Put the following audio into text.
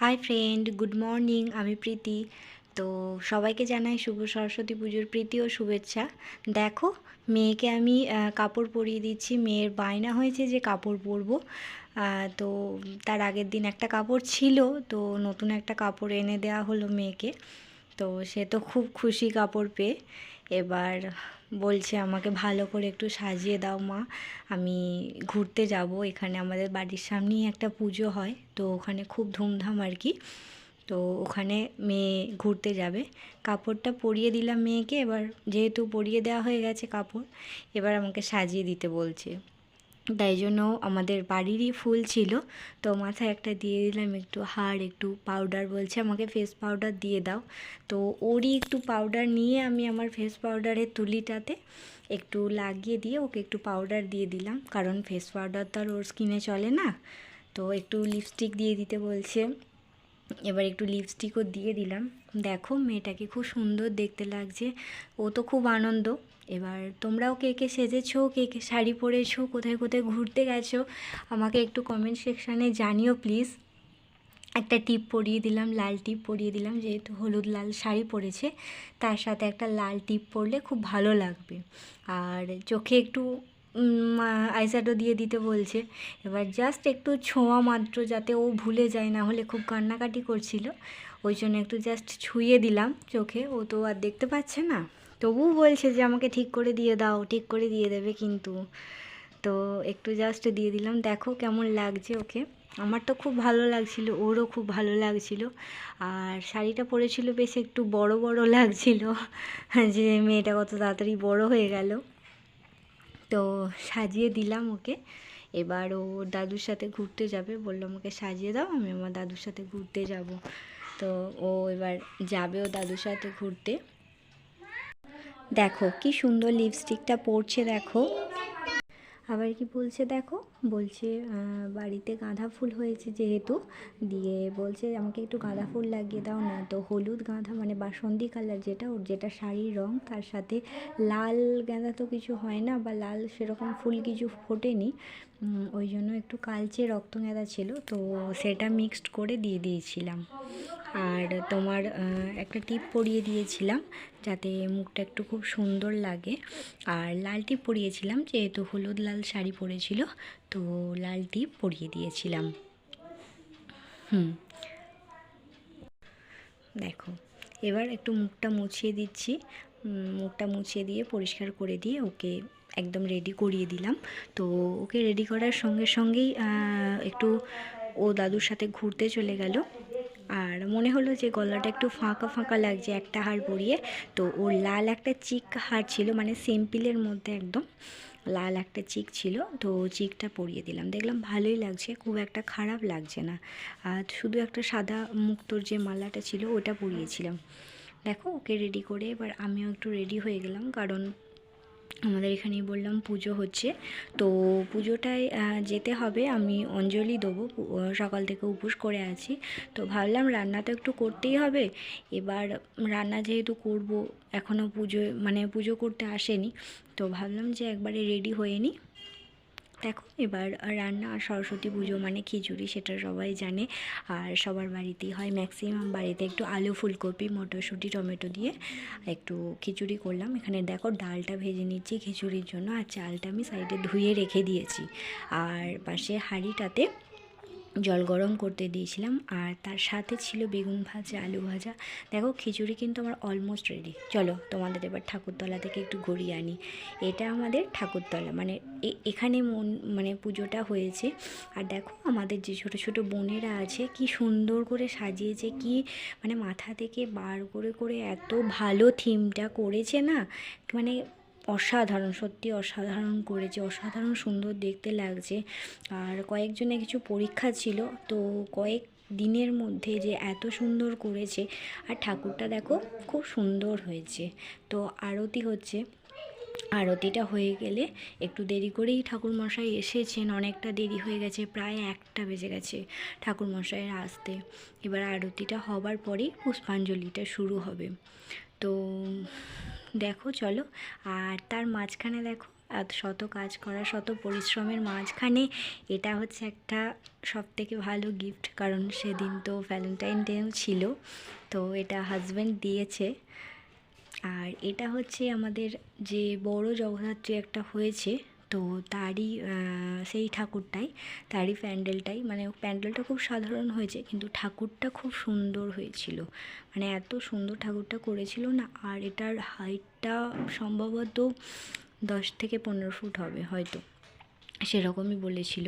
Hi friend good morning আমি প্রীতি। তো সবাইকে জানাই শুভ সরস্বতী পুজোর প্রীতি ও শুভেচ্ছা। দেখো, মেয়েকে আমি কাপড় পরিয়ে দিচ্ছি। মেয়ের বায়না হয়েছে যে কাপড় পরবো। তো তার আগের দিন একটা কাপড় ছিল, তো নতুন একটা কাপড় এনে দেওয়া হলো মেয়েকে। তো সে তো খুব খুশি কাপড় পেয়ে। এবার বলছে, আমাকে ভালো করে একটু সাজিয়ে দাও মা, আমি ঘুরতে যাব। এখানে আমাদের বাড়ির সামনেই একটা পুজো হয়, তো ওখানে খুব ধুমধাম আর কি। তো ওখানে মেয়ে ঘুরতে যাবে। কাপড়টা পরিয়ে দিলাম মেয়েকে, এবার যেহেতু পরিয়ে দেওয়া হয়ে গেছে কাপড়, এবার আমাকে সাজিয়ে দিতে বলছে। তাই জন্য আমাদের বাড়িরই ফুল ছিল। তো মাথায় একটা দিয়ে দিলাম, একটু হাড়, একটু পাউডার বলছে আমাকে ফেস পাউডার দিয়ে দাও। তো ওরই একটু পাউডার নিয়ে আমি আমার ফেস পাউডারের তুলিটাতে একটু লাগিয়ে দিয়ে ওকে একটু পাউডার দিয়ে দিলাম। কারণ ফেস পাউডার তো আর ওর স্কিনে চলে না। তো একটু লিপস্টিক দিয়ে দিতে বলছে। এবার একটু লিপস্টিকও দিয়ে দিলাম। দেখো মেয়েটাকে খুব সুন্দর দেখতে লাগছে। ও তো খুব আনন্দ। এবার তোমরাও কে কে সেজেছো, কে কে শাড়ি পরেছো, কোথায় কোথায় ঘুরতে গেছো, আমাকে একটু কমেন্ট সেকশানে জানিও প্লিজ একটা টিপ পরিয়ে দিলাম, লাল টিপ পরিয়ে দিলাম, যেহেতু হলুদ লাল শাড়ি পরেছে, তার সাথে একটা লাল টিপ পরলে খুব ভালো লাগবে। আর চোখে একটু আইশ্যাডো দিয়ে দিতে বলছে। এবার জাস্ট একটু ছোঁয়া মাত্র যাতে ও ভুলে যায়, না হলে খুব কান্নাকাটি করছিল। ওই জন্য একটু জাস্ট ছুঁয়ে দিলাম চোখে, ও তো আর দেখতে পাচ্ছে না। তবুও বলছে যে আমাকে ঠিক করে দিয়ে দাও, ঠিক করে দিয়ে দেবে কিন্তু। তো একটু জাস্ট দিয়ে দিলাম। দেখো কেমন লাগছে ওকে। আমার তো খুব ভালো লাগছিল, ওরও খুব ভালো লাগছিল। আর শাড়িটা পরেছিল বেশ একটু বড় বড় লাগছিল। যে মেয়েটা কত তাড়াতাড়ি বড় হয়ে গেল। তো সাজিয়ে দিলাম ওকে। এবার ও দাদুর সাথে ঘুরতে যাবে। বলল আমাকে সাজিয়ে দাও, আমি আমার দাদুর সাথে ঘুরতে যাব। তো ও এবার যাবে ও দাদুর সাথে ঘুরতে। দেখো কি সুন্দর লিপস্টিকটা পড়ছে দেখো। আবার কি বলছে দেখো? বলছে বাড়িতে গাঁদা ফুল হয়েছে যেহেতু। দিয়ে বলছে, আমাকে একটু গাঁদা ফুল লাগিয়ে দাও না। তো হলুদ গাঁদা মানে বাসন্তী কালার যেটা, ওর যেটা শাড়ির রং, তার সাথে লাল গাঁদা তো কিছু হয় না, বা লাল সেরকম ফুল কিছু ফোটেনি। ওই জন্য একটু কালচে রক্ত গাঁদা ছিল, তো সেটা মিক্সড করে দিয়ে দিয়েছিলাম। আর তোমার একটা টিপ পরিয়ে দিয়েছিলাম, যাতে মুখটা একটু খুব সুন্দর লাগে। আর লাল টিপ পরিয়েছিলাম, যেহেতু হলুদ লাল শাড়ি পরেছিল, তো লাল টিপ পরিয়ে দিয়েছিলাম। হুম। দেখো, এবার একটু মুখটা মুছিয়ে দিচ্ছি। মুখটা মুছিয়ে দিয়ে পরিষ্কার করে দিয়ে ওকে একদম রেডি করিয়ে দিলাম। তো ওকে রেডি করার সঙ্গে সঙ্গেই একটু ও দাদুর সাথে ঘুরতে চলে গেল। আর মনে হলো যে গলাটা একটু ফাঁকা ফাঁকা লাগছে একটা হার পরিয়ে, তো ওর লাল একটা চিক হার ছিল মানে সিম্পিলের মধ্যে একদম। লাল একটা চিক ছিল, তো চিকটা পরিয়ে দিলাম। দেখলাম ভালোই লাগছে, খুব একটা খারাপ লাগছে না। আর শুধু একটা সাদা মুক্তোর যে মালাটা ছিল, ওটা পরিয়েছিলাম। দেখো, ওকে রেডি করে এবার আমিও একটু রেডি হয়ে গেলাম, কারণ আমাদের এখানেই বললাম পুজো হচ্ছে। তো পুজোটায় যেতে হবে, আমি অঞ্জলি দেবো সকাল থেকে উপোস করে আছি। তো ভাবলাম রান্না তো একটু করতেই হবে। এবার রান্না যেহেতু করব এখনও পুজো মানে পুজো করতে আসেনি, তো ভাবলাম যে একবারে রেডি হয়ে নিই। দেখো, এবার রান্না আর সরস্বতী পুজো মানে খিচুড়ি সেটা সবাই জানে। আর সবার বাড়িতেই হয় ম্যাক্সিমাম বাড়িতে একটু আলু ফুলকপি, মটরশুঁটি, টমেটো দিয়ে একটু খিচুড়ি করলাম। এখানে দেখো, ডালটা ভেজে নিচ্ছি খিচুড়ির জন্য আর চালটা আমি সাইডে ধুয়ে রেখে দিয়েছি। আর পাশে হাঁড়িটাতে জল গরম করতে দিয়েছিলাম আর তার সাথে ছিল বেগুন ভাজা, আলু ভাজা। দেখো, খিচুড়ি কিন্তু আমার অলমোস্ট রেডি চলো, তোমাদের এবার ঠাকুরতলা থেকে একটু ঘুরিয়ে আনি। এটা আমাদের ঠাকুরতলা। মানে এখানে মন মানে পুজোটা হয়েছে। আর দেখো, আমাদের যে ছোট ছোট বোনেরা আছে, কি সুন্দর করে সাজিয়েছে, কি মানে মাথা থেকে বার করে করে এত ভালো থিমটা করেছে না? মানে অসাধারণ, সত্যি অসাধারণ করেছে, অসাধারণ সুন্দর দেখতে লাগছে। আর কয়েকজনের কিছু পরীক্ষা ছিল, তো কয়েক দিনের মধ্যে যে এত সুন্দর করেছে, আর ঠাকুরটা দেখো খুব সুন্দর হয়েছে। তো আরতি হচ্ছে, আরতিটা হয়ে গেলে একটু দেরি করেই ঠাকুরমশাই এসেছেন, অনেকটা দেরি হয়ে গেছে, প্রায় একটা বেজে গেছে ঠাকুরমশাইয়ের আসতে। এবার আরতিটা হবার পরেই পুষ্পাঞ্জলিটা শুরু হবে। তো দেখো, চলো। আর তার মাঝখানে দেখো শত কাজ করা, শত পরিশ্রমের মাঝখানে এটা হচ্ছে একটা সব থেকে ভালো গিফট কারণ সেদিন তো ভ্যালেন্টাইন ডেও ছিল। তো এটা হাজব্যান্ড দিয়েছে। আর এটা হচ্ছে আমাদের যে বড় জগদ্ধাত্রী একটা হয়েছে তো তারই সেই ঠাকুরটাই, তারই প্যান্ডেলটাই মানে প্যান্ডেলটা খুব সাধারণ হয়েছে, কিন্তু ঠাকুরটা খুব সুন্দর হয়েছিল। মানে এত সুন্দর ঠাকুরটা করেছিল না, আর এটার হাইটটা সম্ভবত দশ থেকে পনেরো ফুট হবে হয়তো, সেরকমই বলেছিল।